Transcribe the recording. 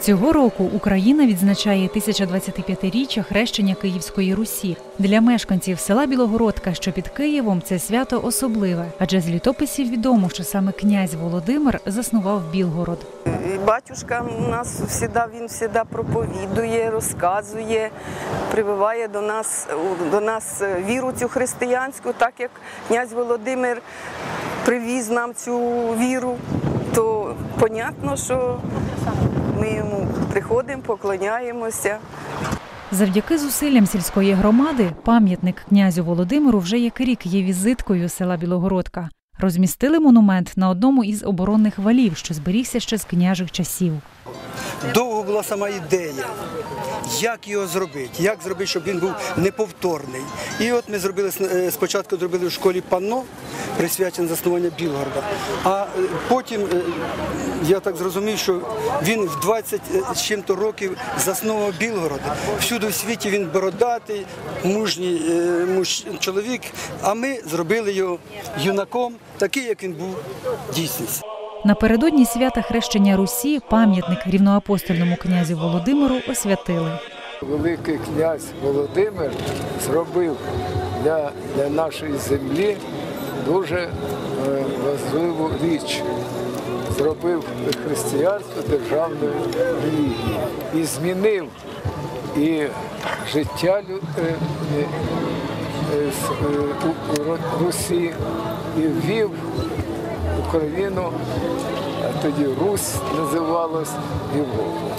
Цього року Україна відзначає 1025-річчя хрещення Київської Русі. Для мешканців села Білогородка, що під Києвом, це свято особливе, адже з літописів відомо, що саме князь Володимир заснував Білгород. Батюшка нас всіда, він всіда проповідує, розказує, прививає до нас, до нас віру цю християнську, так як князь Володимир привіз нам цю віру, то понятно, що йому приходимо, поклоняємося. Завдяки зусиллям сільської громади пам'ятник князю Володимиру вже як рік є візиткою села Білогородка. Розмістили монумент на одному із оборонних валів, що зберігся ще з княжих часів. Довго була сама ідея, як його зробити, як зробити, щоб він був неповторний. І от ми зробили е, спочатку зробили в школі панно, присвячене заснування Білгорода. А е, потім е, я так зрозумів, що він в 20 з чим-то років заснував Білгород. Всюди в світі він бородатий, мужній муж, чоловік. А ми зробили його юнаком, такий, як він був дійсність. Напередодні свята хрещення Русі пам'ятник рівноапостольному князю Володимиру освятили. Великий князь Володимир зробив для, для нашої землі дуже е, важливу річ. Зробив християнство державною релігією і змінив і життя е, е, Русі і ввів Україну, тоді Русь називалась Європу.